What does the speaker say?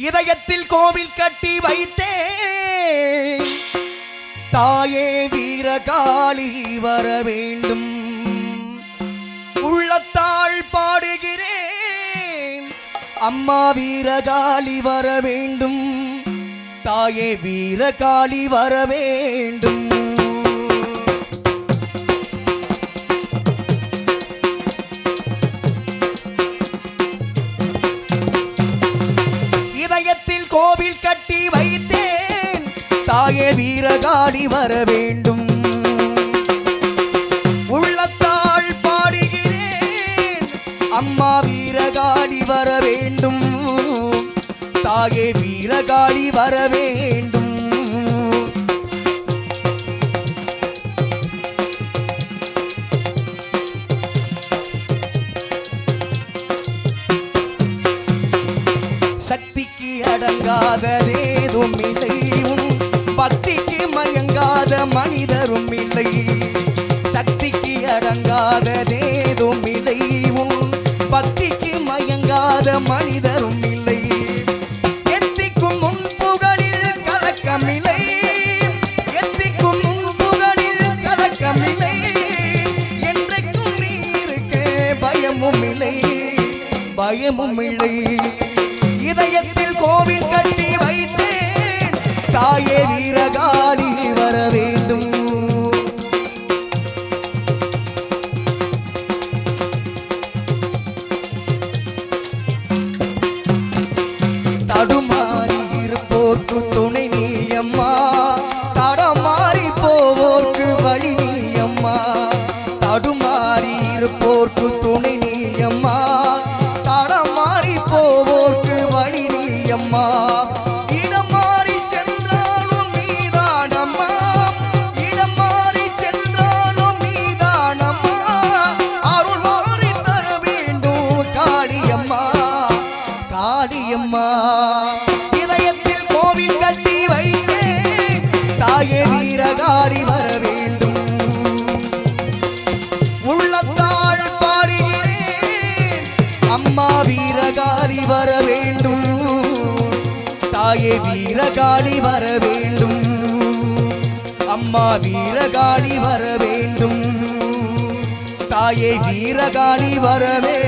இதயத்தில் கோவில் கட்டி வைத்தே தாயே வீரகாளி வர வேண்டும். உள்ளத்தாள் பாடுகிறேன். அம்மா வீரகாளி வர வேண்டும். தாயே வீரகாளி வர வேண்டும். தாயே வர வேண்டும். உள்ளத்தாள் பாடுகிறேன். அம்மா வீரகாளி வர வேண்டும். தாயே வீரகாளி வர வேண்டும். சக்திக்கு அடங்காததேதும் இல்லை. உன் சக்திக்கு இல்லை. உன் பக்திக்கு மயங்காத மனிதரும் இல்லை. எத்திக்கும் முன் புகழில் கலக்கமில்லை. எத்திக்கும் முன் புகழில் கலக்கமில்லை. என்றைக்கும் நீ பயமும் இல்லை. பயமும் இல்லை. இதயத்தில் கோவில் கட்டி வைத்தேன். தாயே வீரகாலி வரவே வர வேண்டும். தாயே வீரகாளி வர வேண்டும். அம்மா வீரகாளி வர வேண்டும். தாயே வீரகாளி வரவே